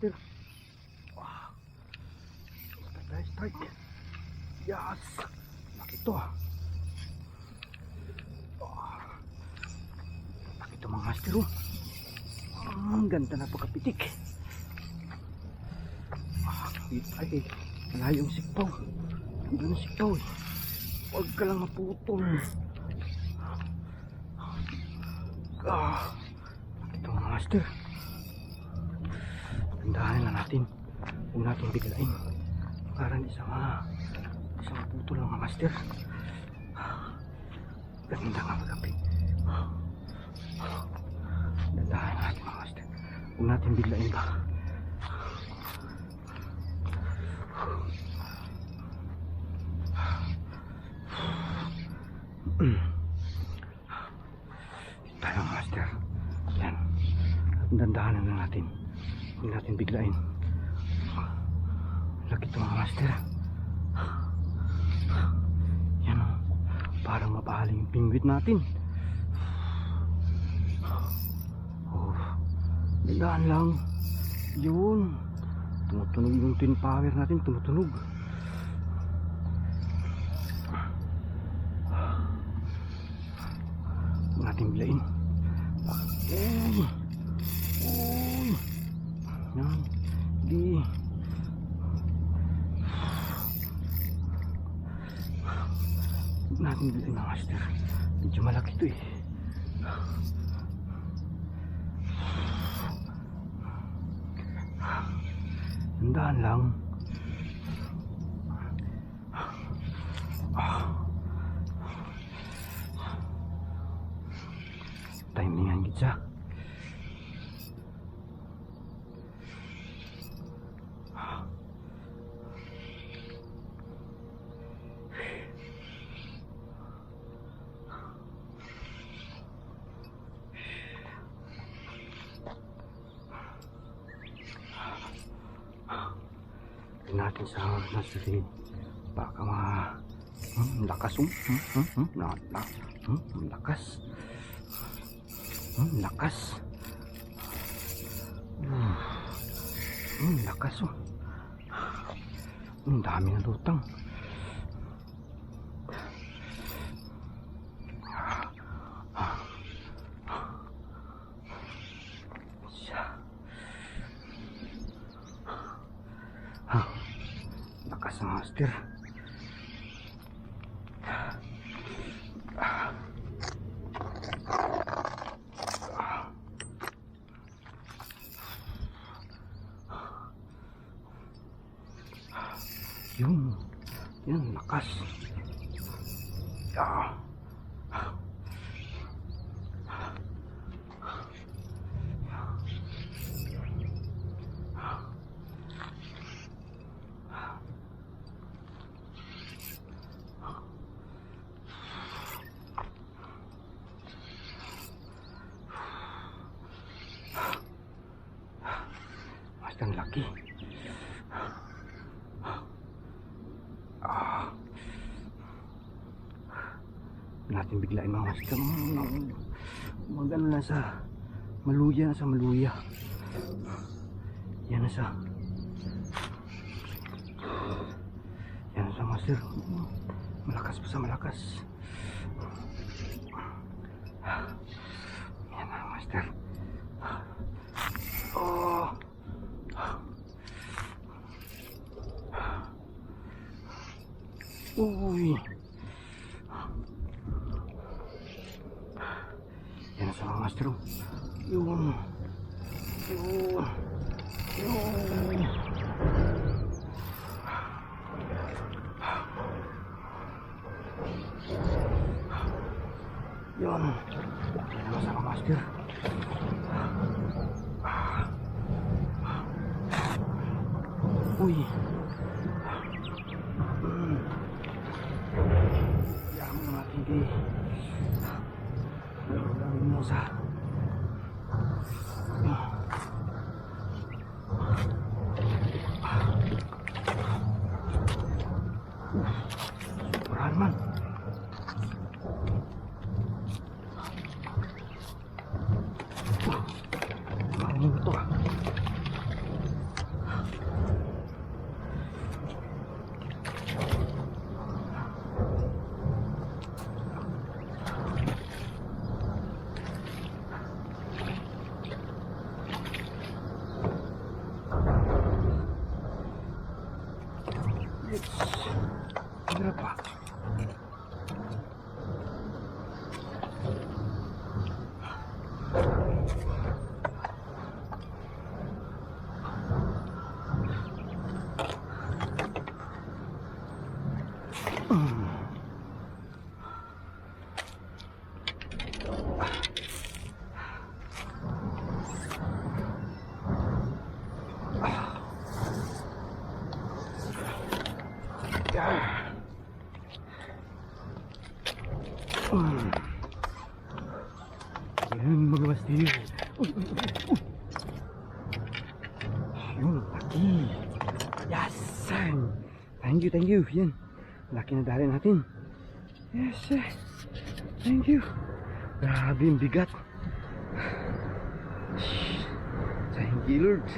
master. Wow. Tayo, strike. Yes. To ah. Laki to mga master oh. Ang ganda na pagkapitik. Ah, ay, ay, malayo yung sikpaw. Ang ganda sikpaw eh. Huwag ka maputol. Ah, ito mga. Tindahan na natin. Huwag natin biglain. Para hindi sa mga sa maputol mga master. Ganda nga magabi. Tindahan na natin master. Huwag natin biglain ba. Tayo master. Yan. Dandahanan na natin. Huwag natin biglain. Laki ito mga master. Yan o. Parang mapahaling yung pingwit natin. Oh. Dandahan lang. Yun. Tumutunog yung twin power natin. Tumutunog. Huwag natin bilain. Uy! Yan. Di. Natin bilain mga master. Medyo malaki ito eh. Tandaan lang. Timingan Tingnan natin sa nasa rin. Baka ma... Hmm, lakas um. Hmm, hmm, hmm, na, na, hmm, lakas. Hmm, lakas. Hmm, hmm lakas oh. Hmm, dami na lutang. Siya. Ah, lakas ng master. Yun. Yan, lakas. Ah. Mas ang laki. Ah. Natin biglain mga. Mm, Magano na sa maluya na sa maluya. Yan na sa Yan na sa master. Mm, Malakas pa sa malakas. Yan na master. Oh. Uy. Yan sa mga master. Yun. Yun. Yun. Yun. Yan sa mga master. Uy. Hmm. Yan mo natin di. Ulangan mo sa. Superahan man. Maraming ito ah. Berapa? Yan mga master. Uy, uy, uy, uy. Yun, laki. Yes. Thank you, thank you. Yan. Laki na dali natin. Yes, sir. Thank you. Grabe yung bigat. Thank you, Lord.